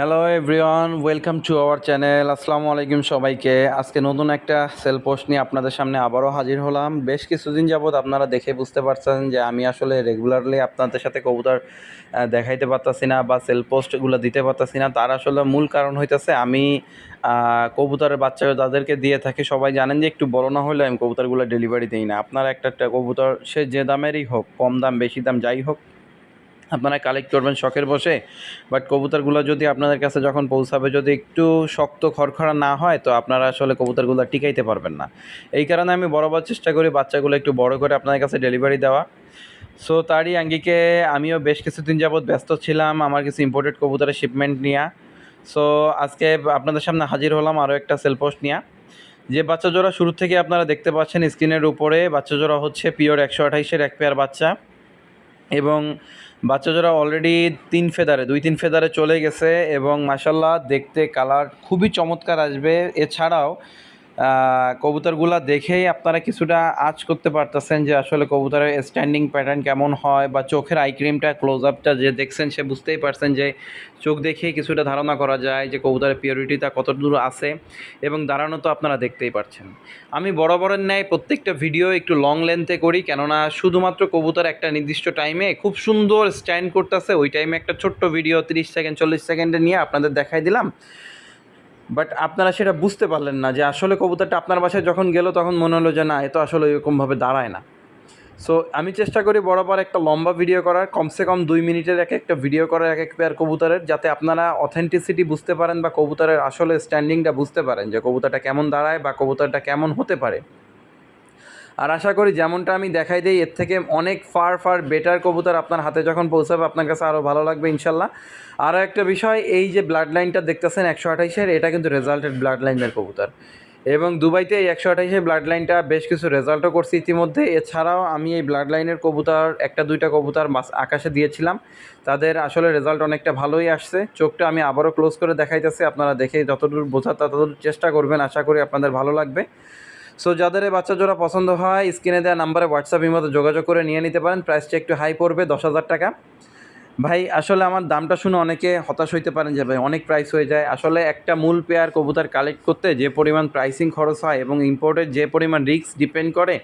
Hello everyone welcome to our channel আসসালামু আলাইকুম সবাইকে। আজকে নতুন একটা সেল পোস্ট নিয়ে আপনাদের সামনে আবারও হাজির হলাম। বেশ কিছুদিন যাবৎ আপনারা দেখে বুঝতে পারছেন যে আমি আসলে রেগুলারলি আপনাদের সাথে কবুতর দেখাইতে পারতাছি না বা সেল পোস্টগুলো দিতে পারতাছি না। তার আসলে মূল কারণ হইতেছে আমি কবুতরের বাচ্চা যাদেরকে দিয়ে থাকি, সবাই জানেন যে একটু বড় না হলে আমি কবুতরগুলো ডেলিভারি দিই না। আপনারা একটা একটা কবুতর, সে যে দামেরই হোক, কম দাম, বেশি দাম, যাই হোক আপনারা কালেক্ট করবেন শখের বসে বাট কবুতরগুলো যদি আপনাদের কাছে যখন পৌঁছাবে, যদি একটু শক্ত খড়খড়া না হয়, তো আপনারা আসলে কবুতরগুলো টিকাইতে পারবেন না। এই কারণে আমি বরাবর চেষ্টা করি বাচ্চাগুলো একটু বড় করে আপনাদের কাছে ডেলিভারি দেওয়া। সো তারই আঙ্গিকে আমিও বেশ কিছুদিন যাবৎ ব্যস্ত ছিলাম, আমার কিছু ইম্পোর্টেড কবুতরের শিপমেন্ট নিয়ে। সো আজকে আপনাদের সামনে হাজির হলাম আরও একটা সেল পোস্ট নিয়ে। যে বাচ্চা জোড়া শুরু থেকে আপনারা দেখতে পাচ্ছেন স্ক্রিনের উপরে, বাচ্চা জোড়া হচ্ছে পিওর একশো আঠাইশের এক পেয়ার বাচ্চা। এবং বাচ্চা জোড়া অলরেডি তিন ফেদারে, দুই তিন ফেদারে চলে গেছে এবং মাসাল্লাহ দেখতে কালার খুবই চমৎকার আসবে। এছাড়াও কবুতরগুলা দেখেই আপনারা কিছুটা আজ করতে পারতেছেন যে আসলে কবুতরের স্ট্যান্ডিং প্যাটার্ন কেমন হয় বা চোখের আই ক্রিমটা ক্লোজ আপটা যে দেখছেন সে বুঝতেই পারছেন যে চোখ দেখেই কিছুটা ধারণা করা যায় যে কবুতরের পিওরিটিটা কত দূর আছে এবং দাঁড়ানো তো আপনারা দেখতেই পারছেন। আমি বরাবরের ন্যায় প্রত্যেকটা ভিডিও একটু লং লেন্থে করি কেননা শুধুমাত্র কবুতর একটা নির্দিষ্ট টাইমে খুব সুন্দর স্ট্যান্ড করতেছে। ওই টাইমে একটা ছোট্ট ভিডিও তিরিশ সেকেন্ড চল্লিশ সেকেন্ডে নিয়ে আপনাদের দেখাই দিলাম। বাট আপনারা সেটা বুঝতে পারলেন না যে আসলে কবুতরটা আপনার বাসায় যখন গেল তখন মনে হলো যে না, এ তো আসলে এরকমভাবে দাঁড়ায় না। সো আমি চেষ্টা করি বরাবর একটা লম্বা ভিডিও করার, কমসে কম দুই মিনিটের এক একটা ভিডিও করার এক এক পেয়ার কবুতরের, যাতে আপনারা অথেন্টিসিটি বুঝতে পারেন বা কবুতরের আসলে স্ট্যান্ডিংটা বুঝতে পারেন যে কবুতরটা কেমন দাঁড়ায় বা কবুতরটা কেমন হতে পারে। আর আশা করি যেমনটা আমি দেখাই দিই, এর থেকে অনেক ফার ফার বেটার কবুতর আপনার হাতে যখন পৌঁছাবে, আপনার কাছে আরও ভালো লাগবে ইনশাল্লাহ। আরও একটা বিষয়, এই যে ব্লাড লাইনটা দেখতেছেন একশো আঠাইশের, এটা কিন্তু রেজাল্টেড ব্লাড লাইনের কবুতর। এবং দুবাইতে এই একশো আঠাইশের ব্লাড লাইনটা বেশ কিছু রেজাল্টও করছি ইতিমধ্যে। এছাড়াও আমি এই ব্লাড লাইনের কবুতর, একটা, দুইটা কবুতর মাস আকাশে দিয়েছিলাম। তাদের আসলে রেজাল্ট অনেকটা ভালোই আসছে। চোখটা আমি আবারও ক্লোজ করে দেখাইতেছি, আপনারা দেখে যতদূর বোঝার ততদূর চেষ্টা করবেন। আশা করি আপনাদের ভালো লাগবে। সো যাদের এই বাচ্চা জোড়া পছন্দ হয়, স্ক্রিনে দেওয়া নাম্বারে হোয়াটসঅ্যাপ মতো যোগাযোগ করে নিয়ে নিতে পারেন। প্রাইসটা একটু হাই পড়বে, দশ হাজার টাকা। ভাই, আসলে আমার দামটা শুনে অনেকে হতাশ হইতে পারেন যে, ভাই, অনেক প্রাইস হয়ে যায়। আসলে একটা মূল পেয়ার কবুতর কালেক্ট করতে যে পরিমাণ প্রাইসিং খরচ হয় এবং ইম্পোর্টের যে পরিমাণ রিস্ক ডিপেন্ড করে,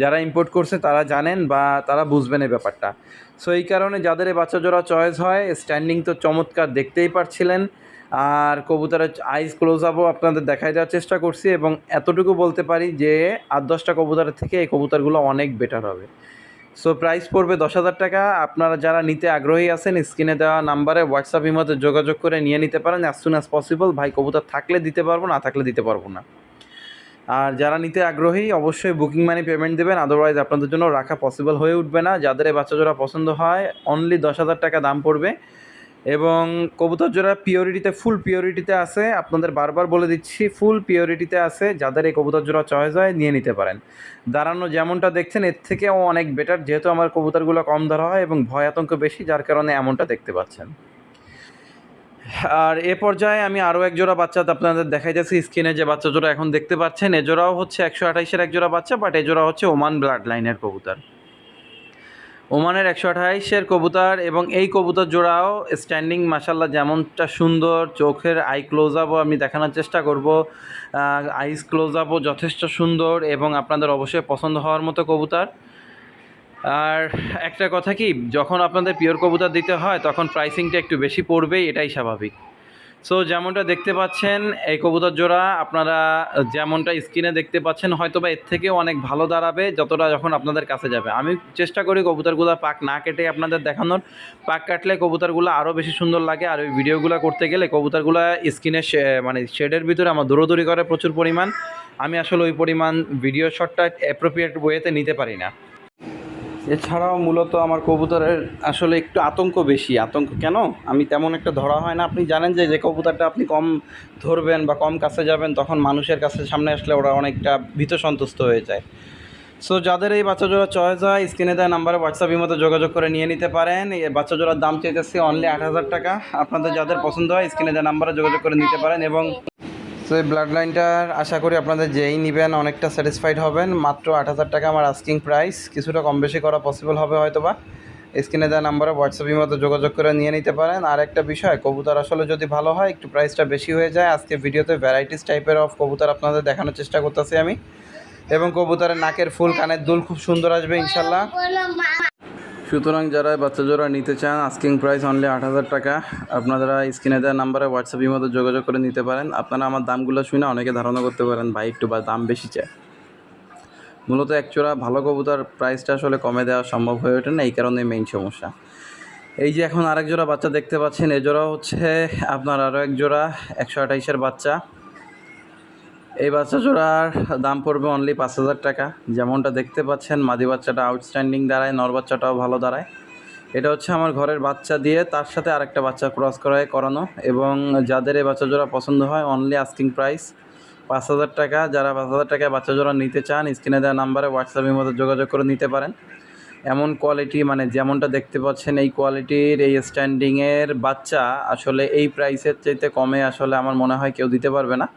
যারা ইম্পোর্ট করছে, তারা জানেন বা তারা বুঝবেন এই ব্যাপারটা। সো এই কারণে যাদের এই বাচ্চা জোড়া চয়েস হয় স্ট্যান্ডিং তো চমৎকার দেখতেই পারছিলেন। আর কবুতরের আইস ক্লোজ আপও আপনাদের দেখাই দেওয়ার চেষ্টা করছি এবং এতটুকু বলতে পারি যে আট দশটা কবুতরের থেকে এই কবুতরগুলো অনেক বেটার হবে। সো প্রাইস পড়বে দশ হাজার টাকা। আপনারা যারা নিতে আগ্রহী আছেন, স্ক্রিনে দেওয়া নাম্বারে হোয়াটসঅ্যাপ ইমতে যোগাযোগ করে নিয়ে নিতে পারেন। অ্যাজ সুন অ্যাজ পসিবল ভাই, কবুতর থাকলে দিতে পারব, না থাকলে দিতে পারব না। আর যারা নিতে আগ্রহী, অবশ্যই বুকিং মানি পেমেন্ট দেবেন। আদারওয়াইজ আপনাদের জন্য রাখা পসিবল হয়ে উঠবে না। যাদের বাচ্চা জোড়া পছন্দ হয় অনলি দশ হাজার টাকা দাম পড়বে। এবং কবুতর জোড়া পিওরিটিতে ফুল পিওরিটিতে আছে, আপনাদের বারবার বলে দিচ্ছি ফুল পিওরিটিতে আছে, যাদের এই কবুতর জোড়া চয়েস হয়, নিয়ে নিতে পারেন। দাঁড়ানো যেমনটা দেখছেন, এর থেকেও অনেক বেটার যেহেতু আমার কবুতরগুলো কম ধরা হয় এবং ভয় আতঙ্ক বেশি, যার কারণে এমনটা দেখতে পাচ্ছেন। আর এ পর্যায়ে আমি আরও এক জোড়া বাচ্চা আপনাদের দেখাইতেছি, স্ক্রিনে যে বাচ্চা জোড়া এখন দেখতে পাচ্ছেন এজোড়াও হচ্ছে একশো আঠাইশের এক জোড়া বাচ্চা বাট এজোড়া হচ্ছে ওমান ব্লাড লাইনের কবুতর। ওমানের একশো আঠাইশের কবুতর এবং এই কবুতর জোড়াও স্ট্যান্ডিং মাসাল্লাহ যেমনটা সুন্দর, চোখের আই ক্লোজ আপও আমি দেখানোর চেষ্টা করব। আইস ক্লোজ আপও যথেষ্ট সুন্দর এবং আপনাদের অবশ্যই পছন্দ হওয়ার মতো কবুতর। আর একটা কথা কি, যখন আপনাদের পিওর কবুতর দিতে হয়, তখন প্রাইসিংটা একটু বেশি পড়বেই, এটাই স্বাভাবিক। সো যেমনটা দেখতে পাচ্ছেন, এই কবুতর জোড়া আপনারা যেমনটা স্ক্রিনে দেখতে পাচ্ছেন হয়তো বা এর থেকেও অনেক ভালো দাঁড়াবে যতটা যখন আপনাদের কাছে যাবে। আমি চেষ্টা করি কবুতরগুলো পাক না কেটে আপনাদের দেখানোর। পাক কাটলে কবুতরগুলো আরও বেশি সুন্দর লাগে আর ওই ভিডিওগুলো করতে গেলে কবুতরগুলো স্ক্রিনে মানে শেডের ভিতরে আমার দৌড়দৌড়ি করে প্রচুর পরিমাণ। আমি আসলে ওই পরিমাণ ভিডিও শটটা অ্যাপ্রোপ্রিয়েট ওয়েতে নিতে পারি না। এছাড়াও মূলত আমার কবুতরের আসলে একটু আতঙ্ক বেশি। আতঙ্ক কেন? আমি তেমন একটা ধরা হয় না। আপনি জানেন যে যে কবুতরটা আপনি কম ধরবেন বা কম কাছে যাবেন, তখন মানুষের কাছে সামনে আসলে ওরা অনেকটা ভীত সন্তুষ্ট হয়ে যায়। সো যাদের এই বাচ্চা জোড়া চয়েস হয় স্ক্রিনে দেওয়া নাম্বারে হোয়াটসঅ্যাপের মতো যোগাযোগ করে নিয়ে নিতে পারেন। এই বাচ্চা জোড়ার দাম চাইতেছে অনলি আট হাজার টাকা। আপনাদের যাদের পছন্দ হয় স্ক্রিনে দেওয়া নাম্বারে যোগাযোগ করে নিতে পারেন এবং সো এই ব্লাড লাইনটার আশা করি আপনাদের যেই নেবেন অনেকটা স্যাটিসফাইড হবেন। মাত্র আট হাজার টাকা আমার আস্কিং প্রাইস কিছুটা কম বেশি করা পসিবল হবে হয়তো বা স্ক্রিনে দেওয়া নাম্বারে হোয়াটসঅ্যাপের মতো যোগাযোগ করে নিয়ে নিতে পারেন। আর একটা বিষয়, কবুতর আসলে যদি ভালো হয়, একটু প্রাইসটা বেশি হয়ে যায়। আজকে ভিডিওতে ভ্যারাইটিস টাইপের অফ কবুতর আপনাদের দেখানোর চেষ্টা করতেছি আমি। এবং কবুতরের নাকের ফুল, কানের দুল খুব সুন্দর আসবে ইনশাল্লাহ সুতরাং যারা বাচ্চা জোড়া নিতে চান আস্কিং প্রাইস অনলি আট হাজার টাকা, আপনারা স্ক্রিনে দেওয়া নাম্বারে হোয়াটসঅ্যাপের মতো যোগাযোগ করে নিতে পারেন। আপনারা আমার দামগুলো শুনে অনেকে ধারণা করতে পারেন, ভাই, একটু বা দাম বেশি চায় মূলত এক জোড়া ভালো কবুতার প্রাইসটা আসলে কমে দেওয়া সম্ভব হয়ে ওঠে না, এই কারণে মেইন সমস্যা। এই যে এখন আরেক জোড়া বাচ্চা দেখতে পাচ্ছেন, এ জোড়া হচ্ছে আপনার আরও এক জোড়া একশো আঠাইশের বাচ্চা। এই বাচ্চা জোড়ার দাম পড়বে অনলি পাঁচ হাজার টাকা। যেমনটা দেখতে পাচ্ছেন, মাদি বাচ্চাটা আউটস্ট্যান্ডিং দাঁড়ায়, নর বাচ্চাটাও ভালো দাঁড়ায়। এটা হচ্ছে আমার ঘরের বাচ্চা দিয়ে তার সাথে আরেকটা বাচ্চা ক্রস করায় করানো এবং যাদের এই বাচ্চা জোড়া পছন্দ হয় অনলি আস্কিং প্রাইস পাঁচ হাজার টাকা, যারা পাঁচ হাজার টাকায় বাচ্চা জোড়া নিতে চান, স্ক্রিনে দেওয়া নাম্বারে হোয়াটসঅ্যাপের মধ্যে যোগাযোগ করে নিতে পারেন। এমন কোয়ালিটি মানে যেমনটা দেখতে পাচ্ছেন, এই কোয়ালিটির এই স্ট্যান্ডিংয়ের বাচ্চা আসলে এই প্রাইসের চাইতে কমে আসলে আমার মনে হয় কেউ দিতে পারবে না।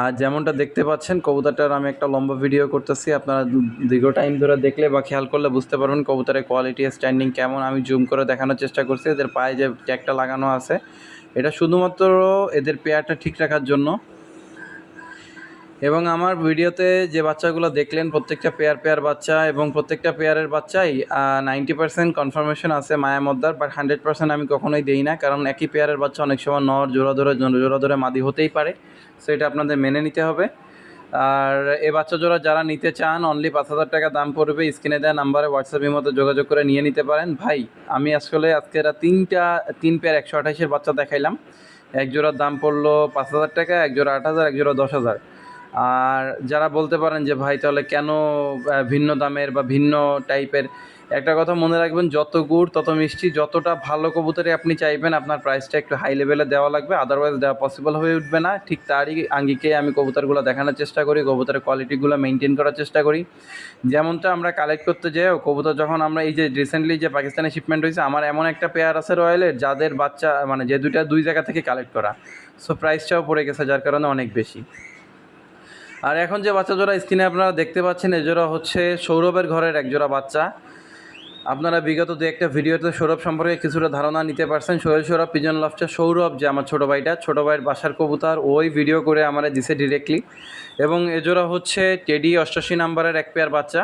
আর যেমনটা দেখতে পাচ্ছেন, কবুতরটার আমি একটা লম্বা ভিডিও করতেছি। আপনারা দীর্ঘ টাইম ধরে দেখলে বা খেয়াল করলে বুঝতে পারবেন কবুতরের কোয়ালিটি স্ট্যান্ডিং কেমন। আমি জুম করে দেখানোর চেষ্টা করছি। এদের পায়ে যে ট্যাগটা লাগানো আছে, এটা শুধুমাত্র এদের পেয়ারটা ঠিক রাখার জন্য। এবং আমার ভিডিওতে যে বাচ্চাগুলো দেখলেন, প্রত্যেকটা পেয়ার পেয়ার বাচ্চা এবং প্রত্যেকটা পেয়ারের বাচ্চাই নাইনটি পার্সেন্ট কনফার্মেশন আছে মায়া মদ্দার বাট হান্ড্রেড পার্সেন্ট আমি কখনোই দেই না, কারণ একই পেয়ারের বাচ্চা অনেক সময় নর, জোড়া ধরে জোড়া ধরে মাদি হতেই পারে। সো এটা আপনাদের মেনে নিতে হবে। আর এ বাচ্চা জোড়া যারা নিতে চান অনলি পাঁচ হাজার টাকা দাম পড়বে, স্ক্রিনে দেওয়া নাম্বারে হোয়াটসঅ্যাপের মতো যোগাযোগ করে নিয়ে নিতে পারেন। ভাই, আমি আসলে আজকে এরা তিনটা, তিন পেয়ার একশো আঠাশের বাচ্চা দেখাইলাম। এক জোড়ার দাম পড়ল পাঁচ হাজার টাকা, এক জোড়া আট হাজার, এক জোড়া দশ হাজার। আর যারা বলতে পারেন যে ভাই তাহলে কেন ভিন্ন দামের বা ভিন্ন টাইপের একটা কথা মনে রাখবেন, যত গুড়, তত মিষ্টি, যতটা ভালো কবুতরে আপনি চাইবেন, আপনার প্রাইসটা একটু হাই লেভেলে দেওয়া লাগবে আদারওয়াইজ দেওয়া পসিবল হয়ে উঠবে না। ঠিক তারই আঙ্গিকে আমি কবুতরগুলো দেখানোর চেষ্টা করি, কবুতরের কোয়ালিটিগুলো মেনটেন করার চেষ্টা করি। যেমনটা আমরা কালেক্ট করতে যাই কবুতর যখন আমরা এই যে রিসেন্টলি যে পাকিস্তানি শিপমেন্ট হয়েছে, আমার এমন একটা পেয়ার আছে রয়্যালের যাদের বাচ্চা মানে যে দুইটা দুই জায়গা থেকে কালেক্ট করা। সো প্রাইসটাও পড়ে গেছে, যার কারণে অনেক বেশি। আর এখন যে বাচ্চা জোড়া স্ক্রিনে আপনারা দেখতে পাচ্ছেন এ জোড়া হচ্ছে সৌরভের ঘরের এক জোড়া বাচ্চা। আপনারা বিগত দু একটা ভিডিওতে সৌরভ সম্পর্কে কিছুটা ধারণা নিতে পারছেন। সোহেল সৌরভ, পিজন লফটা সৌরভ যে আমার ছোটো ভাইটা, ছোটো ভাইয়ের বাসার কবুতার, ওই ভিডিও করে আমারে দিছে ডিরেক্টলি এবং এ জোড়া হচ্ছে টেডি অষ্টাশি নাম্বারের এক পেয়ার বাচ্চা।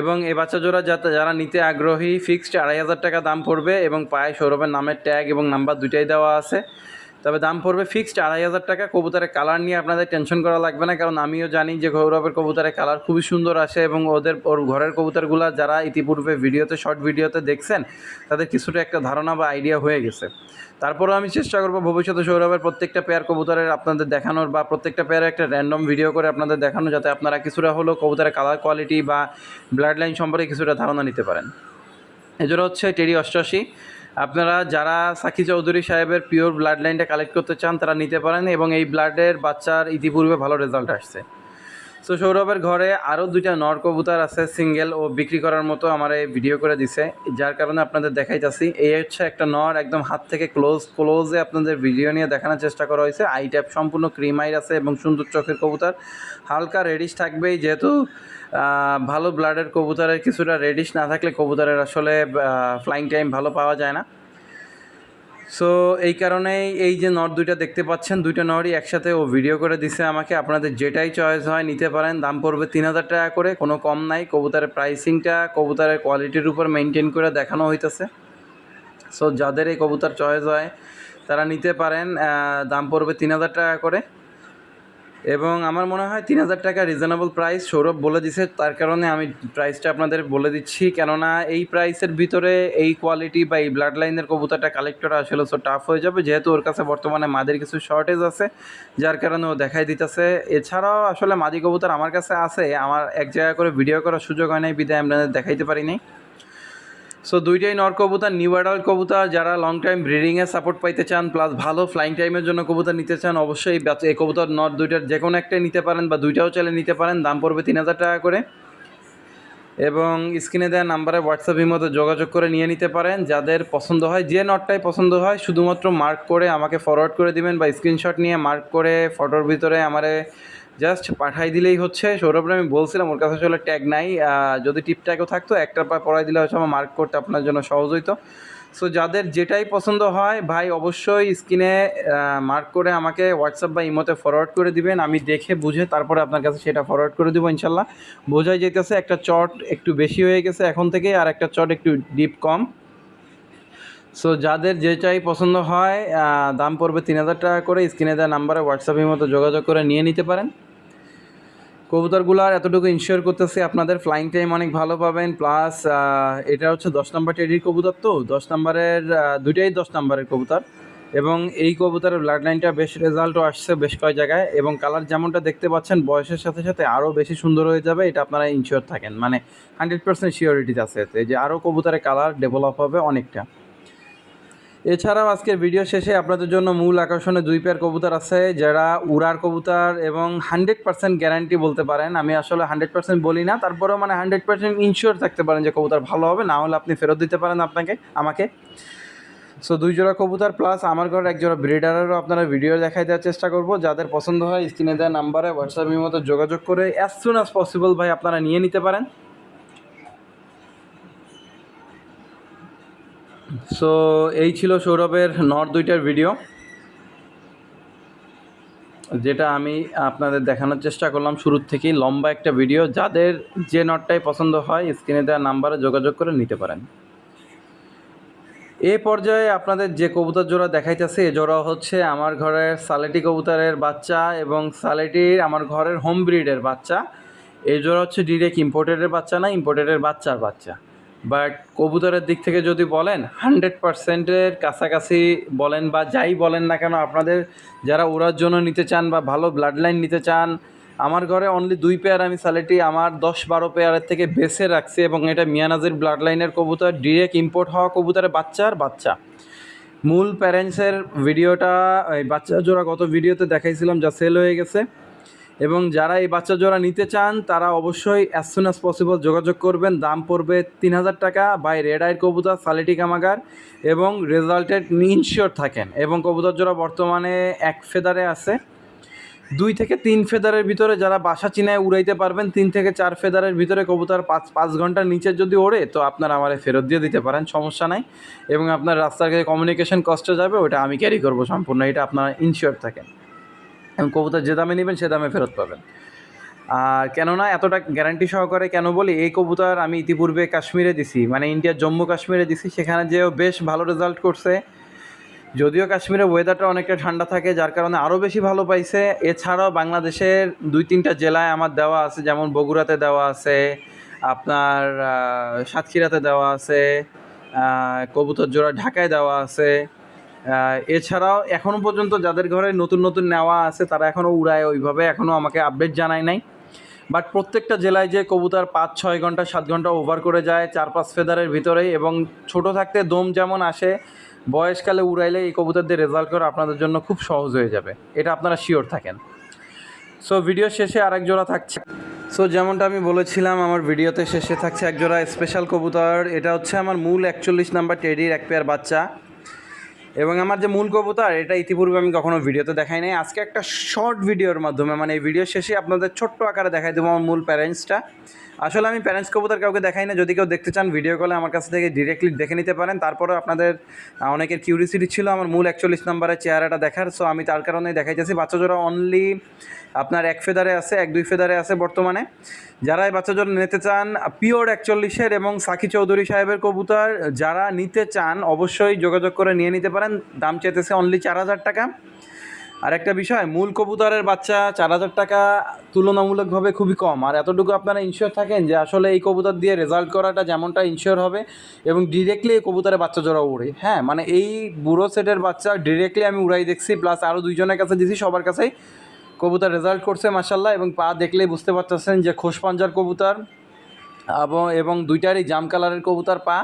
এবং এই বাচ্চা জোড়া যাতে যারা নিতে আগ্রহী ফিক্সড আড়াই হাজার টাকা দাম পড়বে এবং পায়ে সৌরভের নামের ট্যাগ এবং নাম্বার দুইটাই দেওয়া আছে। তবে দাম পড়বে ফিক্সড আড়াই হাজার টাকা। কবুতরের কালার নিয়ে আপনাদের টেনশন করা লাগবে না, কারণ আমিও জানি যে গৌরবের কবুতরের কালার খুবই সুন্দর আসে এবং ওদের, ওর ঘরের কবুতরগুলো যারা ইতিপূর্বে ভিডিওতে শর্ট ভিডিওতে দেখছেন, তাদের কিছুটা একটা ধারণা বা আইডিয়া হয়ে গেছে। তারপরেও আমি চেষ্টা করব ভবিষ্যতে সৌরভের প্রত্যেকটা পেয়ার কবুতরের আপনাদের দেখানোর বা প্রত্যেকটা পেয়ারের একটা র্যান্ডম ভিডিও করে আপনাদের দেখানো, যাতে আপনারা কিছুটা হলেও কবুতরের কালার কোয়ালিটি বা ব্লাড লাইন সম্পর্কে কিছুটা ধারণা নিতে পারেন। এজন্য হচ্ছে টেরি অষ্টআশি। আপনারা যারা সাকি চৌধুরী সাহেবের পিওর ব্লাড লাইনটা কালেক্ট করতে চান, তারা নিতে পারেন এবং এই ব্লাডের বাচ্চার ইতিপূর্বে ভালো রেজাল্ট আসছে। সো সৌরভের ঘরে আরও দুইটা নর কবুতর আছে সিঙ্গেল ও বিক্রি করার মতো আমার এই ভিডিও করে দিছে। যার কারণে আপনাদের দেখাইতাছি, এই হচ্ছে একটা নর একদম হাত থেকে ক্লোজ ক্লোজে আপনাদের ভিডিও নিয়ে দেখানোর চেষ্টা করা হয়েছে। আই ট্যাপ সম্পূর্ণ ক্রিম আইর আছে এবং সুন্দর চোখের কবুতর। হালকা রেডিশ থাকবেই, যেহেতু ভালো ব্লাডের কবুতরের কিছুটা রেডিশ না থাকলে কবুতরের আসলে ফ্লাইং টাইম ভালো পাওয়া যায় না। সো এই কারণেই এই যে নট দুইটা দেখতে পাচ্ছেন, দুইটা নটই একসাথে ও ভিডিও করে দিছে আমাকে। আপনাদের যেটাই চয়েস হয় নিতে পারেন। দাম পড়বে তিন হাজার টাকা করে, কোনো কম নাই। কবুতারের প্রাইসিংটা কবুতারের কোয়ালিটির উপর মেনটেন করে দেখানো হইতেছে। সো যাদের এই কবুতার চয়েস হয়, তারা নিতে পারেন। দাম পড়বে তিন হাজার টাকা করে। এবং আমার মনে হয় তিন হাজার টাকা রিজনেবল প্রাইস সৌরভ বলে দিছে, তার কারণে আমি প্রাইসটা আপনাদের বলে দিচ্ছি। কেননা এই প্রাইসের ভিতরে এই কোয়ালিটি বা এই ব্লাড লাইনের কবুতরটা কালেক্ট করা আসলে সো টাফ হয়ে যাবে। যেহেতু ওর কাছে বর্তমানে মাদের কিছু শর্টেজ আছে, যার কারণে ও দেখাই দিতেছে। এছাড়াও আসলে মাদি কবুতর আমার কাছে আছে, আমার এক জায়গা করে ভিডিও করার সুযোগ হয় নাই, বিদায় আপনাদের দেখাইতে পারি নাই। সো দুইটাই নর কবুতর নিউ অ্যাডাল্ট কবুতর, যারা লং টাইম ব্রিডিংয়ে সাপোর্ট পাইতে চান প্লাস ভালো ফ্লাইং টাইমের জন্য কবুতর নিতে চান, অবশ্যই এই কবুতর নর দুইটার যে কোনো একটাই নিতে পারেন বা দুইটাও চাইলে নিতে পারেন। দাম পড়বে তিন হাজার টাকা করে। এবং স্ক্রিনে দেওয়া নাম্বারে হোয়াটসঅ্যাপের মতো যোগাযোগ করে নিয়ে নিতে পারেন। যাদের পছন্দ হয়, যে নটটাই পছন্দ হয়, শুধুমাত্র মার্ক করে আমাকে ফরওয়ার্ড করে দিবেন বা স্ক্রিনশট নিয়ে মার্ক করে ফটোর ভিতরে আমারে জাস্ট পাঠাই দিলেই হচ্ছে। সৌরভরে আমি বলছিলাম, ওর কাছে আসলে ট্যাগ নাই। যদি টিপ ট্যাগও থাকতো একটা পা পড়াই দিলে হচ্ছে আমার মার্ক করতে আপনার জন্য সহজ হইতো। সো যাদের যেটাই পছন্দ হয়, ভাই অবশ্যই স্ক্রিনে মার্ক করে আমাকে হোয়াটসঅ্যাপ বা ইমোতে ফরওয়ার্ড করে দিবেন। আমি দেখে বুঝে তারপরে আপনার কাছে সেটা ফরওয়ার্ড করে দেবো, ইনশাল্লাহ। বোঝাই যেতেছে একটা চট একটু বেশি হয়ে গেছে এখন থেকে আর একটা চট একটু ডিপ কম। সো যাদের যেটাই পছন্দ হয় দাম পড়বে তিন হাজার টাকা করে। স্ক্রিনে দেওয়া নাম্বারে হোয়াটসঅ্যাপের মতো যোগাযোগ করে নিয়ে নিতে পারেন। কবুতরগুলার এতটুকু ইনশিওর করতেছি আপনাদের ফ্লাইং টাইম অনেক ভালো পাবেন প্লাস এটা হচ্ছে দশ নম্বর টেডির কবুতর তো, দশ নম্বরের দুইটাই দশ নম্বরের কবুতর। এবং এই কবুতরের ব্লাড লাইনটা বেশ রেজাল্টও আসছে বেশ কয়েক জায়গায়, এবং কালার যেমনটা দেখতে পাচ্ছেন, বয়সের সাথে সাথে আরও বেশি সুন্দর হয়ে যাবে, এটা আপনারা ইনশিওর থাকেন। মানে হান্ড্রেড পার্সেন্ট শিওরিটিতে আছে এতে, যে আরও কবুতরের কালার ডেভেলপ হবে অনেকটা। এছাড়াও আজকের ভিডিও শেষে আপনাদের জন্য মূল আকর্ষণে দুই পেয়ার কবুতর আছে, যারা উড়ার কবুতর এবং হান্ড্রেড পার্সেন্ট গ্যারান্টি বলতে পারেন। আমি আসলে হান্ড্রেড পার্সেন্ট বলি না, তারপরেও মানে হান্ড্রেড পার্সেন্ট ইনশিওর থাকতে পারেন যে কবুতর ভালো হবে, না হলে আপনি ফেরত দিতে পারেন আপনাকে, আমাকে। সো দুই জোড়া কবুতর প্লাস আমার ঘরে এক জোড়া ব্রিডারেরও আপনারা ভিডিও দেখাই দেওয়ার চেষ্টা করব। যাদের পছন্দ হয়, স্ক্রিনে দেওয়া নাম্বারে হোয়াটসঅ্যাপের মতো যোগাযোগ করে অ্যাজ সুন অ্যাজ পসিবল ভাই আপনারা নিয়ে নিতে পারেন। সো এই ছিল সৌরভের নর দুইটার ভিডিও যেটা আমি আপনাদের দেখানোর চেষ্টা করলাম শুরুর থেকেই। লম্বা একটা ভিডিও যাদের যে নটটাই পছন্দ হয় স্ক্রিনে দেওয়া নাম্বারে যোগাযোগ করে নিতে পারেন। এ পর্যায়ে আপনাদের যে কবুতর জোড়া দেখাইতেছে, এ জোড়া হচ্ছে আমার ঘরের সালেটি কবুতরের বাচ্চা এবং সালেটির আমার ঘরের হোম ব্রিডের বাচ্চা। এই জোড়া হচ্ছে ডিরেক্ট ইম্পোর্টেডের বাচ্চা না ইম্পোর্টেডের বাচ্চার বাচ্চা। বাট কবুতরের দিক থেকে যদি বলেন হান্ড্রেড পার্সেন্টের কাছাকাছি বলেন বা যাই বলেন না কেন, আপনাদের যারা ওড়ার জন্য নিতে চান বা ভালো ব্লাড লাইন নিতে চান, আমার ঘরে অনলি দুই পেয়ার আমি স্যালেটি আমার দশ বারো পেয়ারের থেকে বেছে রাখছি এবং এটা মিয়ানাজির ব্লাড লাইনের কবুতর ডিরেক্ট ইম্পোর্ট হওয়া কবুতরের বাচ্চার বাচ্চা। মূল প্যারেন্টসের ভিডিওটা এই বাচ্চা জোড়া গত ভিডিওতে দেখাইছিলাম, যা সেল হয়ে গেছে। এবং যারা এই বাচ্চা জোড়া নিতে চান, তারা অবশ্যই অ্যাজ সুন অ্যাজ পসিবল যোগাযোগ করবেন। দাম পড়বে তিন হাজার টাকা বাই রেড আইর কবুতর সালেটি কামাগার এবং রেজাল্টেড ইনশিওর থাকেন এবং কবুতর জোড়া বর্তমানে এক ফেদারে আছে। দুই থেকে তিন ফেদারের ভিতরে যারা বাসা চিনায় উড়াইতে পারবেন, তিন থেকে চার ফেদারের ভিতরে কবুতর পাঁচ পাঁচ ঘণ্টার নিচে যদি ওড়ে, তো আপনার আমারে ফেরত দিয়ে দিতে পারেন, সমস্যা নাই। এবং আপনার রাস্তার কাছে কমিউনিকেশন কষ্টে যাবে ওটা আমি ক্যারি করব সম্পূর্ণ, এটা আপনারা ইনশিওর থাকেন। এবং কবুতর যে দামে নেবেন সে দামে ফেরত পাবেন। আর কেননা এতটা গ্যারান্টি সহকারে কেন বলি, এই কবুতর আমি ইতিপূর্বে কাশ্মীরে দিছি মানে ইন্ডিয়ার জম্মু কাশ্মীরে দিছি, সেখানে যেও বেশ ভালো রেজাল্ট করছে। যদিও কাশ্মীরের ওয়েদারটা অনেকটা ঠান্ডা থাকে, যার কারণে আরও বেশি ভালো পাইছে। এছাড়াও বাংলাদেশের দুই তিনটা জেলায় আমার দেওয়া আছে, যেমন বগুড়াতে দেওয়া আছে, আপনার সাতক্ষীরাতে দেওয়া আছে কবুতর জোড়া ঢাকায় দেওয়া আছে। এছাড়াও এখনও পর্যন্ত যাদের ঘরে নতুন নতুন নেওয়া আছে, তারা এখনও উড়ায়, ওইভাবে এখনও আমাকে আপডেট জানায় নাই। বাট প্রত্যেকটা জেলায় যে কবুতর পাঁচ, ছয় ঘণ্টা, সাত ঘণ্টা ওভার করে যায়, চার, পাঁচ ফেদারের ভিতরেই এবং ছোট থাকতে দম যেমন আসে, বয়সকালে উড়াইলে এই কবুতরদের রেজাল্ট করা আপনাদের জন্য খুব সহজ হয়ে যাবে। এটা আপনারা শিওর থাকেন। সো ভিডিও শেষে আরেক জোড়া থাকছে। সো যেমনটা আমি বলেছিলাম, আমার ভিডিওতে শেষে থাকছে এক জোড়া স্পেশাল কবুতর। এটা হচ্ছে আমার মূল একচল্লিশ নাম্বার টেডির এক পেয়ার বাচ্চা। এবং আমার যে মূল কবুতর, এটা ইতিপূর্বে আমি কখনো ভিডিওতে দেখাই নাই। আজকে একটা শর্ট ভিডিওর মাধ্যমে মানে এই ভিডিও শেষে আপনাদের ছোট্ট আকারে দেখাই দেবো আমার মূল প্যারেন্টসটা আসলে আমি প্যারেন্টস কবুতর কাউকে দেখাই না। যদি কেউ দেখতে চান ভিডিও কলে আমার কাছ থেকে ডিরেক্টলি দেখে নিতে পারেন। তারপরে আপনাদের অনেকের কিউরিসিটি ছিল আমার মূল একচল্লিশ নাম্বারের চেহারাটা দেখার। সো আমি তার কারণে দেখাইতেছি। বাচ্চা জোড়া অনলি আপনার এক ফেদারে আছে, এক দুই ফেদারে আছে বর্তমানে। যারা এই বাচ্চা জোড়া নিতে চান পিওর একচল্লিশের এবং সাকি চৌধুরী সাহেবের কবুতর, যারা নিতে চান, অবশ্যই যোগাযোগ করে নিয়ে নিতে পারেন। দাম চেতেছে অনলি চার হাজার টাকা। আর একটা বিষয়, মূল কবুতরের বাচ্চা চার হাজার টাকা তুলনামূলকভাবে খুবই কম। আর এতটুকু আপনারা ইনশিওর থাকেন যে আসলে এই কবুতর দিয়ে রেজাল্ট করাটা যেমনটা ইনশিওর হবে এবং ডিরেক্টলি এই কবুতরের বাচ্চা জোড়া উড়ে। হ্যাঁ মানে এই বুড়ো সেটের বাচ্চা ডিরেক্টলি আমি উড়াই দেখছি প্লাস আরও দুইজনের কাছে দিছি, সবার কাছেই কবুতর রেজাল্ট করছে মাসাল্লাহ এবং পা দেখলেই বুঝতে পারতেছেন যে খোস পাঞ্জার কবুতর এবং দুইটারই জাম কালারের কবুতর পা।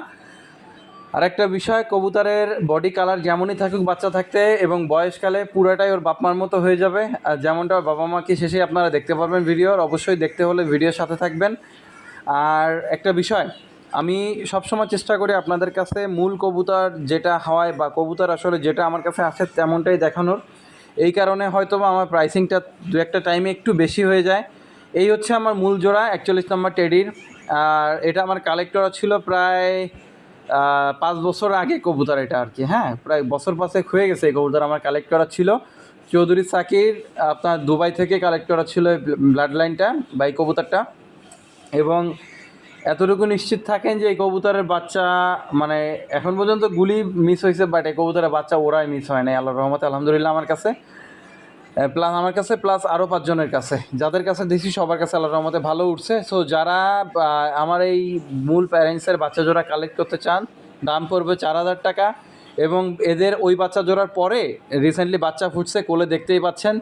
আরেকটা বিষয়, কবুতরের বডি কালার যেমনই থাকুক বাচ্চা থাকতে এবং বয়সকালে পুরোটাই ওর বাপ মার মতো হয়ে যাবে। আর যেমনটা ওর বাবা মাকে শেষে আপনারা দেখতে পারবেন ভিডিওর, অবশ্যই দেখতে হলে ভিডিওর সাথে থাকবেন। আর একটা বিষয়, আমি সবসময় চেষ্টা করি আপনাদের কাছে মূল কবুতর যেটা হয় বা কবুতর আসলে যেটা আমার কাছে আছে তেমনটাই দেখানোর। এই কারণে হয়তো আমার প্রাইসিংটা দু একটা টাইমে একটু বেশি হয়ে যায়। এই হচ্ছে আমার মূল জোড়া, একচল্লিশ নম্বর টেডির আর এটা আমার কালেক্টর ছিল প্রায় পাঁচ বছর আগে কবুতর এটা আর কি হ্যাঁ প্রায় বছর পাঁচেক হয়ে গেছে এই কবুতর আমার কালেক্ট করা ছিল। চৌধুরী সাকির, আপনার দুবাই থেকে কালেক্ট করা ছিল ব্লাড লাইনটা বা এই কবুতরটা। এবং এতটুকু নিশ্চিত থাকেন যে এই কবুতরের বাচ্চা মানে এখন পর্যন্ত গুলি মিস হয়েছে বাট এই কবুতরের বাচ্চা ওরাই মিস হয় নাই আল্লাহ রহমতে, আলহামদুলিল্লাহ আমার কাছে। প্লাস আমার কাছে প্লাস আরও পাঁচজনের কাছে। যাদের কাছে দেখছি সবার কাছে আল্লাহ রহমতে ভালো উঠছে। সো যারা আমার এই মূল প্যারেন্টসের বাচ্চা জোড়া কালেক্ট করতে চান, দাম পড়বে চার হাজার টাকা এবং এদের ওই বাচ্চা জোড়ার পরে রিসেন্টলি বাচ্চা ফুটছে, কোলে দেখতেই পাচ্ছেন।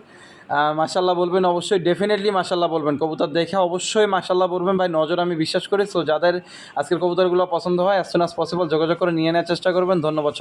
মাসাল্লাহ বলবেন, অবশ্যই ডেফিনেটলি মাসাল্লাহ বলবেন। কবুতর দেখে অবশ্যই মাসাল্লাহ বলবেন, ভাই, নজর আমি বিশ্বাস করি। সো যাদের আজকের কবুতরগুলো পছন্দ হয় অ্যাজ সুন অ্যাজ পসিবল যোগাযোগ করে নিয়ে নেওয়ার চেষ্টা করবেন। ধন্যবাদ